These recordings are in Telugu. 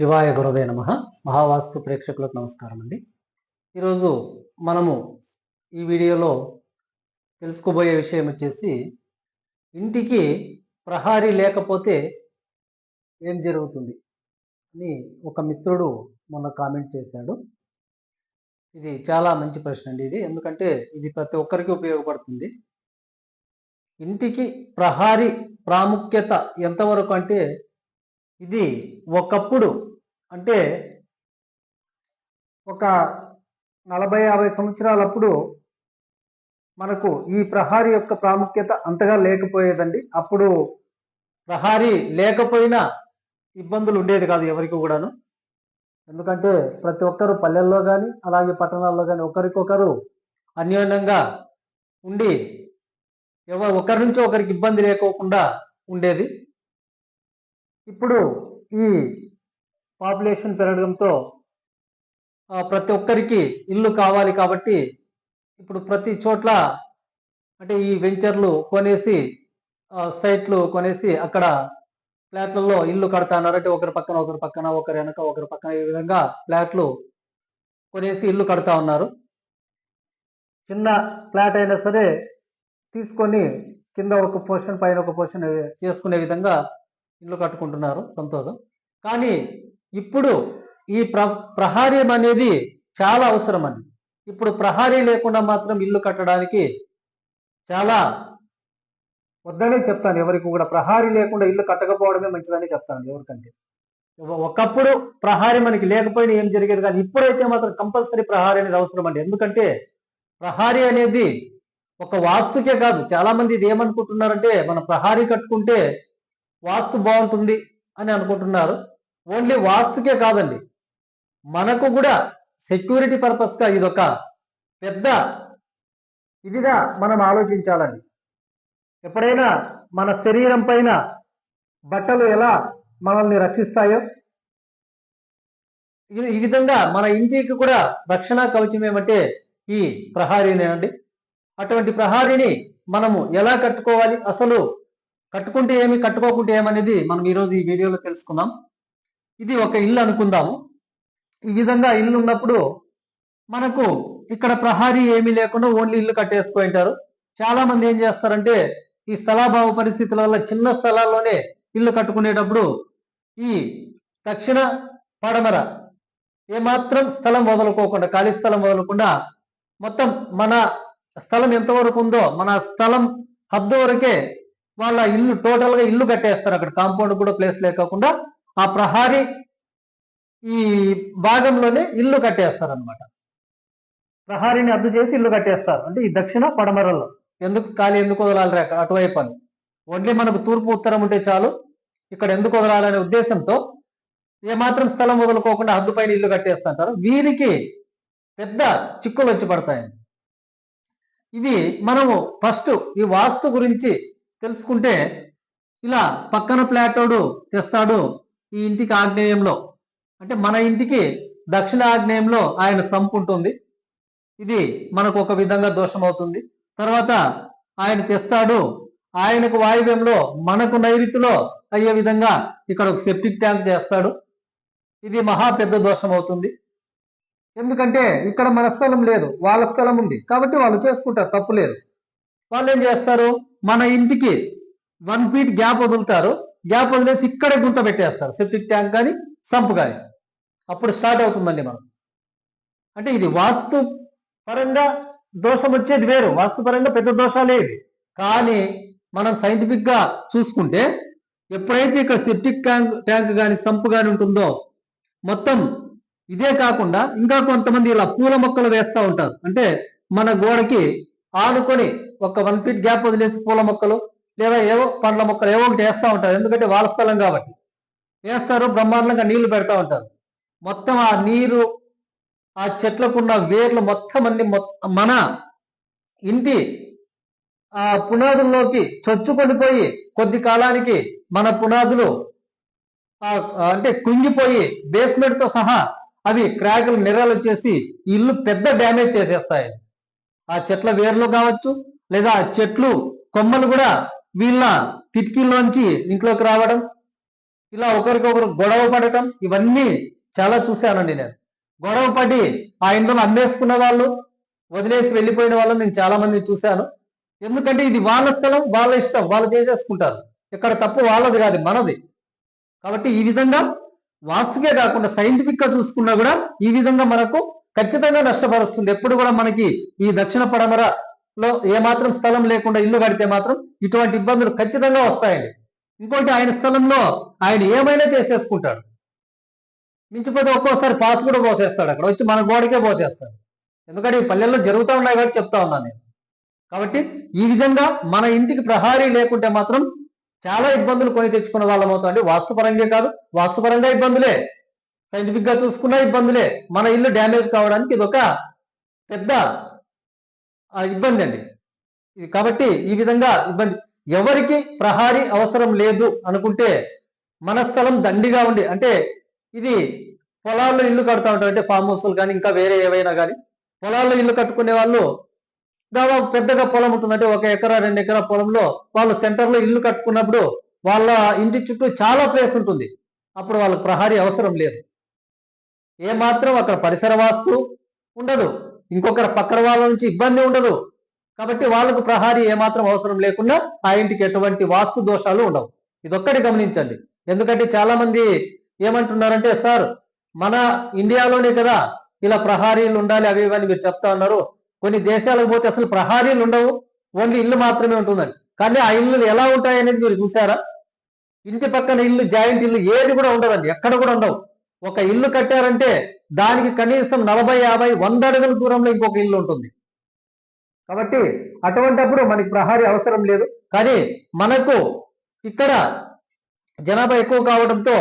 శివాయ గురవే నమ. మహావాస్తు ప్రేక్షకులకు నమస్కారం అండి. ఈరోజు మనము ఈ వీడియోలో తెలుసుకోబోయే విషయం వచ్చేసి ఇంటికి ప్రహారీ లేకపోతే ఏం జరుగుతుంది అని ఒక మిత్రుడు మొన్న కామెంట్ చేశాడు. ఇది చాలా మంచి ప్రశ్న అండి ఇది. ఎందుకంటే ఇది ప్రతి ఒక్కరికి ఉపయోగపడుతుంది. ఇంటికి ప్రహారీ ప్రాముఖ్యత ఎంతవరకు అంటే ఇది ఒకప్పుడు అంటే ఒక నలభై యాభై సంవత్సరాలప్పుడు మనకు ఈ ప్రహారీ యొక్క ప్రాముఖ్యత అంతగా లేకపోయేదండి. అప్పుడు ప్రహారీ లేకపోయినా ఇబ్బందులు ఉండేది కాదు ఎవరికి కూడాను. ఎందుకంటే ప్రతి ఒక్కరు పల్లెల్లో కానీ అలాగే పట్టణాల్లో కానీ ఒకరికొకరు అన్యోన్యంగా ఉండి ఎవరు ఒకరి నుంచి ఒకరికి ఇబ్బంది లేకోకుండా ఉండేది. ఇప్పుడు ఈ పాపులేషన్ పెరగడంతో ప్రతి ఒక్కరికి ఇల్లు కావాలి కాబట్టి ఇప్పుడు ప్రతి చోట్ల అంటే ఈ వెంచర్లు కొనేసి సైట్లు కొనేసి అక్కడ ఫ్లాట్లలో ఇల్లు కడతాన్నారు. అంటే ఒకరి పక్కన ఒకరి పక్కన ఒకరి వెనక ఒకరి పక్కన ఈ విధంగా ఫ్లాట్లు కొనేసి ఇల్లు కడతా ఉన్నారు. చిన్న ఫ్లాట్ అయినా సరే తీసుకొని కింద ఒక పోర్షన్ పైన ఒక పోర్షన్ చేసుకునే విధంగా ఇల్లు కట్టుకుంటున్నారు సంతోషం. కానీ ఇప్పుడు ఈ ప్ర ప్రహార్యం అనేది చాలా అవసరం అండి ఇప్పుడు ప్రహారీ లేకుండా మాత్రం ఇల్లు కట్టడానికి చాలా వద్దనే చెప్తాను. ఎవరికి కూడా ప్రహారీ లేకుండా ఇల్లు కట్టకపోవడమే మంచిదని చెప్తాను ఎవరికంటే. ఒకప్పుడు ప్రహారీ మనకి లేకపోయినా ఏం జరిగేది కానీ ఇప్పుడైతే మాత్రం కంపల్సరీ ప్రహారీ అనేది అవసరం అండి ఎందుకంటే ప్రహారీ అనేది ఒక వాస్తుకే కాదు. చాలా మంది ఇది ఏమనుకుంటున్నారంటే మన ప్రహారీ కట్టుకుంటే వాస్తు బాగుంటుంది అని అనుకుంటున్నారు. ఓన్లీ వాస్తుకే కాదండి. మనకు కూడా సెక్యూరిటీ పర్పస్గా ఇదొక పెద్ద ఇదిగా మనం ఆలోచించాలండి. ఎప్పుడైనా మన శరీరం పైన బట్టలు ఎలా మనల్ని రక్షిస్తాయో? ఈ- ఈ విధంగా మన ఇంటికి కూడా రక్షణ కవచం ఏమంటే ఈ ప్రహారీనే అండి. అటువంటి ప్రహారీని మనము ఎలా కట్టుకోవాలి? అసలు కట్టుకుంటే ఏమి కట్టుకోకుంటే ఏమనేది మనం ఈరోజు ఈ వీడియోలో తెలుసుకుందాం. ఇది ఒక ఇల్లు అనుకుందాము. ఈ విధంగా ఇల్లు ఉన్నప్పుడు మనకు ఇక్కడ ప్రహారీ ఏమీ లేకుండా ఓన్లీ ఇల్లు కట్టేసుకుంటారు చాలా మంది ఏం చేస్తారంటే ఈ స్థలాభావ పరిస్థితుల వల్ల చిన్న స్థలాల్లోనే ఇల్లు కట్టుకునేటప్పుడు ఈ దక్షిణ పడమర ఏమాత్రం స్థలం వదులుకోకుండా ఖాళీ స్థలం వదలకుండా మొత్తం మన స్థలం ఎంతవరకు ఉందో మన స్థలం హద్దు వరకే వాళ్ళ ఇల్లు టోటల్గా ఇల్లు కట్టేస్తారు. అక్కడ కాంపౌండ్ కూడా ప్లేస్ లేకుండా ఆ ప్రహారీ ఈ భాగంలోనే ఇల్లు కట్టేస్తారు అనమాట ప్రహారీని అద్దు చేసి ఇల్లు కట్టేస్తారు. అంటే ఈ దక్షిణ పడమరలో. ఎందుకు ఖాళీ ఎందుకు వదలాలి రేఖ? అటువైపు అని. ఓన్లీ మనకు తూర్పు ఉత్తరం ఉంటే చాలు. ఇక్కడ ఎందుకు వదలాలనే ఉద్దేశంతో ఏమాత్రం స్థలం వదులుకోకుండా హద్దు పైన ఇల్లు కట్టేస్తుంటారు వీరికి పెద్ద చిక్కులు వచ్చి పడతాయండి ఇవి మనము ఫస్ట్ ఈ వాస్తు గురించి తెలుసుకుంటే ఇలా పక్కన ప్లాటోడు తెస్తాడు. ఈ ఇంటికి ఆగ్నేయంలో. అంటే మన ఇంటికి దక్షిణ ఆగ్నేయంలో ఆయన సంపు ఉంటుంది. ఇది మనకు ఒక విధంగా దోషం అవుతుంది తర్వాత ఆయన తెస్తాడు. ఆయనకు వాయువ్యంలో మనకు నైరుతిలో అయ్యే విధంగా ఇక్కడ ఒక సెప్టిక్ ట్యాంక్ చేస్తాడు. ఇది మహా పెద్ద దోషం అవుతుంది ఎందుకంటే ఇక్కడ మన స్థలం లేదు. వాళ్ళ స్థలం ఉంది. కాబట్టి వాళ్ళు చేసుకుంటారు. తప్పు లేదు. వాళ్ళు ఏం చేస్తారు? మన ఇంటికి వన్ ఫీట్ గ్యాప్ వదులుతారు. గ్యాప్ వదిలేసి ఇక్కడే గుంత పెట్టేస్తారు. సెప్టిక్ ట్యాంక్ కానీ సంప్ కానీ అప్పుడు స్టార్ట్ అవుతుందండి మనం. అంటే ఇది వాస్తు పరంగా దోషం వచ్చేది వేరు. వాస్తు పరంగా పెద్ద దోషాలే కానీ మనం సైంటిఫిక్గా చూసుకుంటే ఎప్పుడైతే ఇక్కడ సెప్టిక్ ట్యాంక్ ట్యాంక్ కానీ సంపు కానీ ఉంటుందో మొత్తం ఇదే కాకుండా ఇంకా కొంతమంది ఇలా పూల మొక్కలు వేస్తూ ఉంటారు. అంటే మన గోడకి ఆనుకొని ఒక వన్ ఫీట్ గ్యాప్ వదిలేసి పూల మొక్కలు లేదా ఏవో పండ్ల మొక్కలు ఏవో ఒకటి వేస్తూ ఉంటారు. ఎందుకంటే వాళ్ళ స్థలం కాబట్టి. వేస్తారు బ్రహ్మాండంగా నీళ్ళు పెడతా ఉంటారు. మొత్తం ఆ నీరు ఆ చెట్లకున్న వేర్లు మొత్తం అన్ని మన ఇంటి ఆ పునాదుల్లోకి చొచ్చుకొని పోయి కొద్ది కాలానికి మన పునాదులు అంటే కుంగిపోయి బేస్మెంట్తో సహా అవి క్రాకులు నిరాలు వచ్చేసి ఇల్లు పెద్ద డ్యామేజ్ చేసేస్తాయి. ఆ చెట్ల వేర్లు కావచ్చు లేదా ఆ చెట్లు కొమ్మలు కూడా వీళ్ళ కిటికీల్లోంచి ఇంట్లోకి రావడం ఇలా ఒకరికొకరు గొడవ పడటం ఇవన్నీ చాలా చూశానండి నేను. గొడవ పడి ఆ ఇంట్లో అమ్మేసుకున్న వాళ్ళు వదిలేసి వెళ్ళిపోయిన వాళ్ళు నేను చాలా మంది చూశాను. ఎందుకంటే ఇది వాళ్ళ స్థలం వాళ్ళ ఇష్టం వాళ్ళు చేసేసుకుంటారు. ఇక్కడ తప్పు వాళ్ళది కాదు మనది. కాబట్టి ఈ విధంగా వాస్తుకే కాకుండా సైంటిఫిక్గా చూసుకున్నా కూడా ఈ విధంగా మనకు ఖచ్చితంగా నష్టపరుస్తుంది. ఎప్పుడు కూడా మనకి ఈ దక్షిణ పడమర లో ఏమాత్రం స్థలం లేకుండా ఇల్లు కడితే మాత్రం ఇటువంటి ఇబ్బందులు ఖచ్చితంగా వస్తాయండి. ఇంకోటి ఆయన స్థలంలో ఆయన ఏమైనా చేసేసుకుంటాడు. మించిపోతే ఒక్కోసారి పాస్ కూడా పోసేస్తాడు అక్కడ. వచ్చి మన గోడకే పోసేస్తాడు. ఎందుకంటే ఈ పల్లెల్లో జరుగుతూ ఉన్నాయి కాబట్టి చెప్తా ఉన్నాను నేను. కాబట్టి ఈ విధంగా మన ఇంటికి ప్రహారీ లేకుంటే మాత్రం చాలా ఇబ్బందులు కొని తెచ్చుకున్న వాళ్ళం అవుతామండి వాస్తుపరంగా కాదు వాస్తుపరంగా ఇబ్బందులే. సైంటిఫిక్గా చూసుకున్న ఇబ్బందులే. మన ఇల్లు డ్యామేజ్ కావడానికి ఇది ఒక పెద్ద ఇబ్బంది అండి. కాబట్టి ఈ విధంగా ఇబ్బంది. ఎవరికి ప్రహారీ అవసరం లేదు అనుకుంటే మన స్థలం దండిగా ఉండి అంటే ఇది పొలాల్లో ఇల్లు కడతా ఉంటారు అంటే ఫామ్ హౌస్లు కానీ ఇంకా వేరే ఏవైనా కానీ పొలాల్లో ఇల్లు కట్టుకునే వాళ్ళు దాదాపు పెద్దగా పొలం ఉంటుంది. అంటే ఒక ఎకరా రెండు ఎకరా పొలంలో వాళ్ళు సెంటర్లో ఇల్లు కట్టుకున్నప్పుడు వాళ్ళ ఇంటి చుట్టూ చాలా ప్లేస్ ఉంటుంది. అప్పుడు వాళ్ళకి ప్రహారీ అవసరం లేదు. ఏ మాత్రం అక్కడ పరిసర వాస్తు ఉండదు. ఇంకొకరి పక్కన వాళ్ళ నుంచి ఇబ్బంది ఉండదు. కాబట్టి వాళ్ళకు ప్రహారీ ఏమాత్రం అవసరం లేకుండా ఆ ఇంటికి ఎటువంటి వాస్తు దోషాలు ఉండవు. ఇదొక్కటి గమనించండి. ఎందుకంటే చాలా మంది ఏమంటున్నారంటే సార్ మన ఇండియాలోనే కదా ఇలా ప్రహారీలు ఉండాలి అవి ఇవని మీరు చెప్తా ఉన్నారు. కొన్ని దేశాలకు పోతే అసలు ప్రహారీలు ఉండవు. ఓన్లీ ఇల్లు మాత్రమే ఉంటుందని కానీ ఆ ఇల్లు ఎలా ఉంటాయి అనేది మీరు చూసారా ఇంటి పక్కన ఇల్లు జాయింట్ ఇల్లు ఏది కూడా ఉండదండి. ఎక్కడ కూడా ఉండవు. ఒక ఇల్లు కట్టారంటే దానికి కనీసం నలభై యాభై వంద అడుగుల దూరంలో ఇంకొక ఇల్లు ఉంటుంది. కాబట్టి అటువంటప్పుడు మనకి ప్రహారీ అవసరం లేదు. కానీ మనకు ఇక్కడ జనాభా ఎక్కువ కావడంతో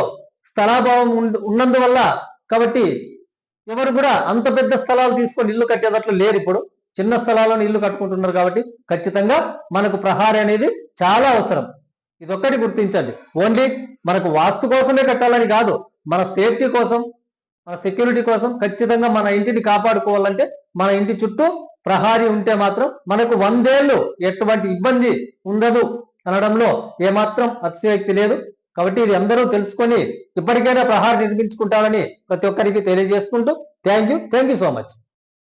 స్థలాభావం ఉన్నందువల్ల కాబట్టి ఎవరు కూడా అంత పెద్ద స్థలాలు తీసుకొని ఇల్లు కట్టేటట్లు లేరు ఇప్పుడు. చిన్న స్థలాలను ఇల్లు కట్టుకుంటున్నారు కాబట్టి ఖచ్చితంగా మనకు ప్రహారీ అనేది చాలా అవసరం. ఇదొక్కటి గుర్తించండి. ఓన్లీ మనకు వాస్తు కోసమే కట్టాలని కాదు. మన సేఫ్టీ కోసం మన సెక్యూరిటీ కోసం ఖచ్చితంగా మన ఇంటిని కాపాడుకోవాలంటే మన ఇంటి చుట్టూ ప్రహారీ ఉంటే మాత్రం మనకు వందేళ్ళు ఎటువంటి ఇబ్బంది ఉండదు అనడంలో ఏమాత్రం అతిశయోక్తి లేదు. కాబట్టి ఇది అందరూ తెలుసుకొని ఇప్పటికైనా ప్రహారం నిర్మించుకుంటారని ప్రతి ఒక్కరికి తెలియజేసుకుంటూ thank you. Thank you so much.